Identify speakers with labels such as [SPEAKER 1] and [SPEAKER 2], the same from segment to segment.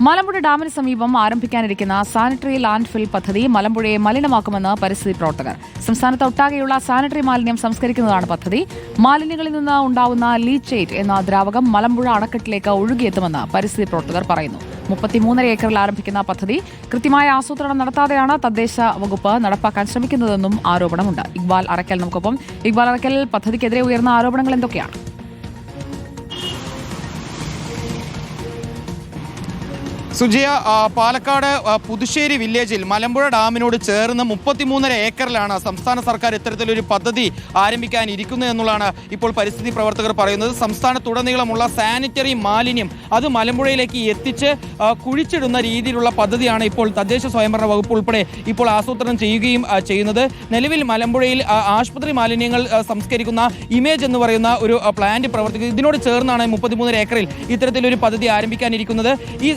[SPEAKER 1] മലമ്പുഴ ഡാമിന് സമീപം ആരംഭിക്കാനിരിക്കുന്ന sanitary land ഫിൽ പദ്ധതി മലമ്പുഴയെ മലിനമാക്കുമെന്ന് പരിസ്ഥിതി പ്രവർത്തകർ. സംസ്ഥാനത്ത് ഒട്ടാകെയുള്ള സാനിറ്ററി മാലിന്യം സംസ്കരിക്കുന്നതാണ് പദ്ധതി. മാലിന്യങ്ങളിൽ നിന്ന് ഉണ്ടാവുന്ന ലീച്ചേറ്റ് എന്ന ദ്രാവകം മലമ്പുഴ അണക്കെട്ടിലേക്ക് ഒഴുകിയെത്തുമെന്ന് പരിസ്ഥിതി പ്രവർത്തകർ പറയുന്നു. മുപ്പത്തിമൂന്നര ഏക്കറിൽ ആരംഭിക്കുന്ന പദ്ധതി കൃത്യമായ ആസൂത്രണം നടത്താതെയാണ് തദ്ദേശ വകുപ്പ് നടപ്പാക്കാൻ ശ്രമിക്കുന്നതെന്നും ആരോപണമുണ്ട്. ഇക്ബാൽ അറക്കൽ നമുക്കൊപ്പം. ഇക്ബാൽ അറക്കൽ പദ്ധതിക്കെതിരെ ഉയർന്ന ആരോപണങ്ങൾ എന്തൊക്കെയാണ്?
[SPEAKER 2] സുജിയ പാലക്കാട് പുതുശ്ശേരി വില്ലേജിൽ മലമ്പുഴ ഡാമിനോട് ചേർന്ന് മുപ്പത്തിമൂന്നര ഏക്കറിലാണ് സംസ്ഥാന സർക്കാർ ഇത്തരത്തിലൊരു പദ്ധതി ആരംഭിക്കാൻ ഇരിക്കുന്നത് എന്നുള്ളതാണ് ഇപ്പോൾ പരിസ്ഥിതി പ്രവർത്തകർ പറയുന്നത്. സംസ്ഥാനത്തുടനീളമുള്ള സാനിറ്ററി മാലിന്യം അത് മലമ്പുഴയിലേക്ക് എത്തിച്ച് കുഴിച്ചിടുന്ന രീതിയിലുള്ള പദ്ധതിയാണ് ഇപ്പോൾ തദ്ദേശ സ്വയംഭരണ വകുപ്പ് ഉൾപ്പെടെ ഇപ്പോൾ ആസൂത്രണം ചെയ്യുകയും ചെയ്യുന്നത്. നിലവിൽ മലമ്പുഴയിൽ ആശുപത്രി മാലിന്യങ്ങൾ സംസ്കരിക്കുന്ന ഇമേജ് എന്ന് പറയുന്ന ഒരു പ്ലാന്റ് പ്രവർത്തിക്കുന്നത് ഇതിനോട് ചേർന്നാണ് മുപ്പത്തിമൂന്നര ഏക്കറിൽ ഇത്തരത്തിലൊരു പദ്ധതി ആരംഭിക്കാനിരിക്കുന്നത്. ഈ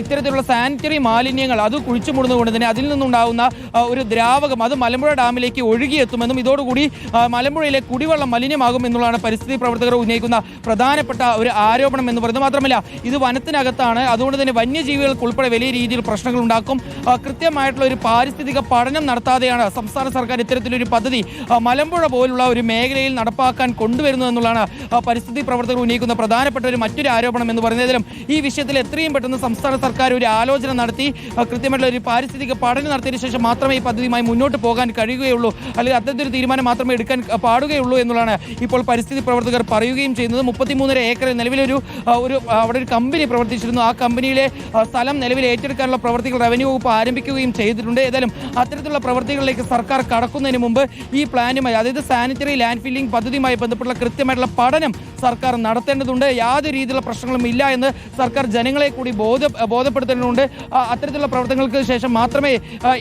[SPEAKER 2] ഇത്തരത്തിലുള്ള സാനിറ്ററി മാലിന്യങ്ങൾ അത് കുഴിച്ചു മുടുന്നതുകൊണ്ട് തന്നെ അതിൽ നിന്നുണ്ടാകുന്ന ഒരു ദ്രാവകം അത് മലമ്പുഴ ഡാമിലേക്ക് ഒഴുകിയെത്തുമെന്നും ഇതോടുകൂടി മലമ്പുഴയിലെ കുടിവെള്ളം മലിനമാകും എന്നുള്ളതാണ് പരിസ്ഥിതി പ്രവർത്തകർ ഉന്നയിക്കുന്ന പ്രധാനപ്പെട്ട ഒരു ആരോപണം എന്ന് പറയുന്നത്. മാത്രമല്ല ഇത് വനത്തിനകത്താണ്. അതുകൊണ്ട് തന്നെ വന്യജീവികൾക്ക് ഉൾപ്പെടെ വലിയ രീതിയിൽ പ്രശ്നങ്ങൾ ഉണ്ടാക്കും. കൃത്യമായിട്ടുള്ള ഒരു പാരിസ്ഥിതിക പഠനം നടത്താതെയാണ് സംസ്ഥാന സർക്കാർ ഇത്തരത്തിലൊരു പദ്ധതി മലമ്പുഴ പോലുള്ള ഒരു മേഖലയിൽ നടപ്പാക്കാൻ കൊണ്ടുവരുന്നു എന്നുള്ളതാണ് പരിസ്ഥിതി പ്രവർത്തകർ ഉന്നയിക്കുന്ന പ്രധാനപ്പെട്ട ഒരു മറ്റൊരു ആരോപണം എന്ന് പറയുന്നതിലും ഈ വിഷയത്തിൽ എത്രയും പെട്ടെന്ന് സംസ്ഥാന സർക്കാർ ഒരു ആലോചന നടത്തി കൃത്യമായിട്ടുള്ള ഒരു പാരിസ്ഥിതിക പഠനം നടത്തിയതിനു ശേഷം മാത്രമേ ഈ പദ്ധതിയുമായി മുന്നോട്ട് പോകാൻ കഴിയുകയുള്ളൂ. അല്ലെങ്കിൽ അത്തരത്തിലൊരു തീരുമാനം മാത്രമേ എടുക്കാൻ പാടുകയുള്ളൂ എന്നുള്ളതാണ് ഇപ്പോൾ പരിസ്ഥിതി പ്രവർത്തകർ പറയുകയും ചെയ്യുന്നത്. മുപ്പത്തിമൂന്നര ഏക്കറിൽ നിലവിലൊരു ഒരു അവിടെ ഒരു കമ്പനി പ്രവർത്തിച്ചിരുന്നു. ആ കമ്പനിയിലെ സ്ഥലം നിലവിൽ ഏറ്റെടുക്കാനുള്ള പ്രവർത്തികൾ റവന്യൂ വകുപ്പ് ആരംഭിക്കുകയും ചെയ്തിട്ടുണ്ട്. ഏതായാലും അത്തരത്തിലുള്ള പ്രവർത്തികളിലേക്ക് സർക്കാർ കടക്കുന്നതിന് മുമ്പ് ഈ പ്ലാനുമായി അതായത് സാനിറ്ററി ലാൻഡ് ഫില്ലിംഗ് പദ്ധതിയുമായി ബന്ധപ്പെട്ടുള്ള കൃത്യമായിട്ടുള്ള പഠനം സർക്കാർ നടത്തേണ്ടതുണ്ട്. യാതൊരു രീതിയിലുള്ള പ്രശ്നങ്ങളും ഇല്ല എന്ന് സർക്കാർ ജനങ്ങളെ കൂടി ബോധ ബോധപ്പെടുത്തേണ്ടതുണ്ട്. അത്തരത്തിലുള്ള പ്രവർത്തനങ്ങൾക്ക് ശേഷം മാത്രമേ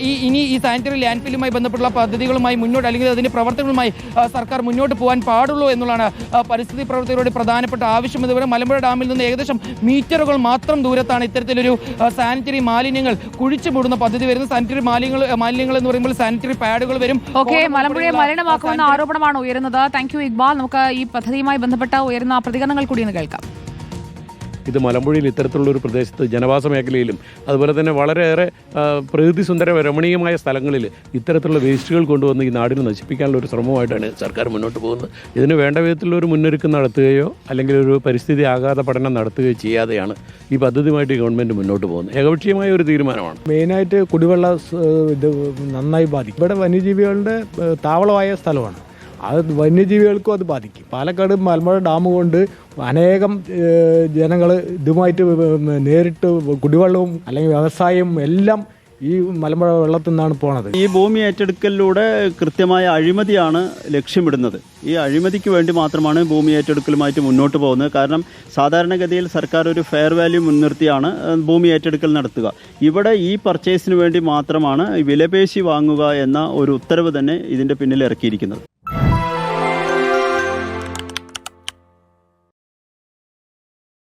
[SPEAKER 2] ഈ ഇനി ഈ സാനിറ്ററി ലാൻഡ് ഫില്ലുമായി ബന്ധപ്പെട്ടുള്ള പദ്ധതികളുമായി മുന്നോട്ട് അല്ലെങ്കിൽ അതിന്റെ പ്രവർത്തനങ്ങളുമായി സർക്കാർ മുന്നോട്ട് പോകാൻ പാടുള്ളൂ എന്നുള്ളതാണ് പരിസ്ഥിതി പ്രവർത്തകരുടെ പ്രധാനപ്പെട്ട ആവശ്യം. ഇതുവരെ മലമ്പുഴ ഡാമിൽ നിന്ന് ഏകദേശം മീറ്ററുകൾ മാത്രം ദൂരത്താണ് ഇത്തരത്തിലൊരു സാനിറ്ററി മാലിന്യങ്ങൾ കുഴിച്ചു മൂടുന്ന പദ്ധതി വരുന്നത്. സാനിറ്ററി മാലിന്യങ്ങൾ മാലിന്യങ്ങൾ എന്ന് പറയുമ്പോൾ സാനിറ്ററി പാഡുകൾ വരും.
[SPEAKER 1] ഓക്കെ മലമ്പുഴയെ മലിനമാക്കുമെന്ന ആരോപണമാണ് ഉയരുന്നത്. Thank you Iqbal. നമുക്ക് ഈ പദ്ധതിയുമായി ബന്ധപ്പെട്ട ഉയരുന്ന പ്രതികരണങ്ങൾ കൂടി ഒന്ന് കേൾക്കാം.
[SPEAKER 3] ഇത് മലമ്പുഴയിൽ ഇത്തരത്തിലുള്ള ഒരു പ്രദേശത്ത് ജനവാസ മേഖലയിലും അതുപോലെ തന്നെ വളരെയേറെ പ്രകൃതി സുന്ദര രമണീയമായ സ്ഥലങ്ങളിൽ ഇത്തരത്തിലുള്ള വേസ്റ്റുകൾ കൊണ്ടുവന്ന് ഈ നാടിനെ നശിപ്പിക്കാനുള്ള ഒരു ശ്രമമായിട്ടാണ് സർക്കാർ മുന്നോട്ട് പോകുന്നത്. ഇതിന് വേണ്ട ഒരു മുന്നൊരുക്കം നടത്തുകയോ അല്ലെങ്കിൽ ഒരു പരിസ്ഥിതി ആഘാത പഠനം നടത്തുകയോ ചെയ്യാതെയാണ് ഈ പദ്ധതിയുമായിട്ട് ഗവൺമെന്റ് മുന്നോട്ട് പോകുന്നത്. ഏകപക്ഷീയമായ ഒരു തീരുമാനമാണ്.
[SPEAKER 4] മെയിനായിട്ട് കുടിവെള്ള ഇത് നന്നായി ബാധിക്കും. ഇവിടെ വന്യജീവികളുടെ താവളമായ സ്ഥലമാണ്. അത് വന്യജീവികൾക്കും അത് ബാധിക്കും. പാലക്കാട് മലമ്പുഴ ഡാം കൊണ്ട് അനേകം ജനങ്ങൾ ഇതുമായിട്ട് നേരിട്ട് കുടിവെള്ളവും അല്ലെങ്കിൽ വ്യവസായവും എല്ലാം ഈ മലമ്പുഴ വെള്ളത്തിൽ നിന്നാണ് പോണത്.
[SPEAKER 5] ഈ ഭൂമി ഏറ്റെടുക്കലിലൂടെ കൃത്യമായ അഴിമതിയാണ് ലക്ഷ്യമിടുന്നത്. ഈ അഴിമതിക്ക് വേണ്ടി മാത്രമാണ് ഭൂമി ഏറ്റെടുക്കലുമായിട്ട് മുന്നോട്ട് പോകുന്നത്. കാരണം സാധാരണഗതിയിൽ സർക്കാർ ഒരു ഫെയർ വാല്യൂ മുൻനിർത്തിയാണ് ഭൂമി ഏറ്റെടുക്കൽ നടത്തുക. ഇവിടെ ഈ പർച്ചേസിന് വേണ്ടി മാത്രമാണ് വിലപേശി വാങ്ങുക എന്ന ഒരു ഉത്തരവ് തന്നെ ഇതിന്റെ പിന്നിൽ ഇറക്കിയിരിക്കുന്നത്.